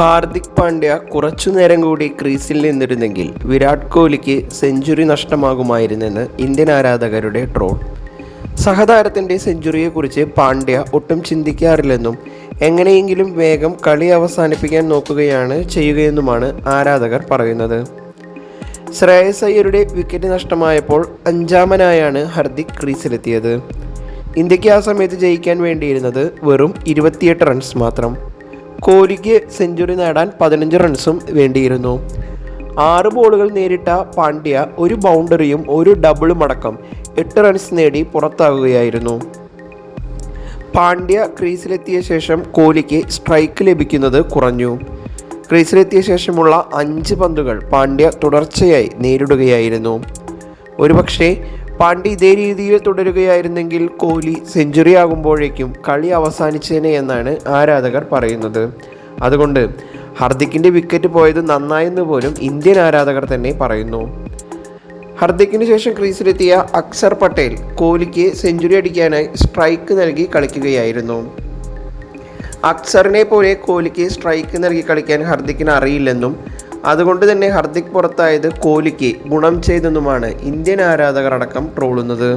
ഹാർദിക് പാണ്ഡ്യ കുറച്ചുനേരം കൂടി ക്രീസിൽ നിന്നിരുന്നെങ്കിൽ വിരാട് കോഹ്ലിക്ക് സെഞ്ചുറി നഷ്ടമാകുമായിരുന്നെന്ന് ഇന്ത്യൻ ആരാധകരുടെ ട്രോൾ. സഹതാരത്തിന്റെ സെഞ്ചുറിയെക്കുറിച്ച് പാണ്ഡ്യ ഒട്ടും ചിന്തിക്കാറില്ലെന്നും എങ്ങനെയെങ്കിലും വേഗം കളി അവസാനിപ്പിക്കാൻ നോക്കുകയാണ് ചെയ്യുകയെന്നുമാണ് ആരാധകർ പറയുന്നത്. ശ്രേയസ് അയ്യരുടെ വിക്കറ്റ് നഷ്ടമായപ്പോൾ അഞ്ചാമനായാണ് ഹർദിക് ക്രീസിലെത്തിയത്. ഇന്ത്യയ്ക്ക് ആ സമയത്ത് ജയിക്കാൻ വേണ്ടിയിരുന്നത് വെറും ഇരുപത്തിയെട്ട് റൺസ് മാത്രം. കോഹ്ലിക്ക് സെഞ്ചുറി നേടാൻ പതിനഞ്ച് റൺസും വേണ്ടിയിരുന്നു. ആറ് ബോളുകൾ നേരിട്ട പാണ്ഡ്യ ഒരു ബൗണ്ടറിയും ഒരു ഡബിളും അടക്കം എട്ട് റൺസ് നേടി പുറത്താകുകയായിരുന്നു. പാണ്ഡ്യ ക്രീസിലെത്തിയ ശേഷം കോഹ്ലിക്ക് സ്ട്രൈക്ക് ലഭിക്കുന്നത് കുറഞ്ഞു. ക്രീസിലെത്തിയ ശേഷമുള്ള അഞ്ച് പന്തുകൾ പാണ്ഡ്യ തുടർച്ചയായി നേരിടുകയായിരുന്നു. ഒരുപക്ഷെ പാണ്ഡ്യ ഇതേ രീതിയിൽ തുടരുകയായിരുന്നെങ്കിൽ കോഹ്ലി സെഞ്ചുറി ആകുമ്പോഴേക്കും കളി അവസാനിച്ചേനെ എന്നാണ് ആരാധകർ പറയുന്നത്. അതുകൊണ്ട് ഹർദിക്കിന്റെ വിക്കറ്റ് പോയത് നന്നായെന്ന് പോലും ഇന്ത്യൻ ആരാധകർ തന്നെ പറയുന്നു. ഹർദിക്കിന് ശേഷം ക്രീസിലെത്തിയ അക്സർ പട്ടേൽ കോഹ്ലിക്ക് സെഞ്ചുറി അടിക്കാനായി സ്ട്രൈക്ക് നൽകി കളിക്കുകയായിരുന്നു. അക്സറിനെ പോലെ കോഹ്ലിക്ക് സ്ട്രൈക്ക് നൽകി കളിക്കാൻ ഹർദിക്കിന് അറിയില്ലെന്നും അതുകൊണ്ട് തന്നെ ഹർദിക് പുറത്തായത് കോഹ്ലിക്ക് ഗുണം ചെയ്തെന്നുമാണ് ഇന്ത്യൻ ആരാധകർ അടക്കം ട്രോളുന്നത്.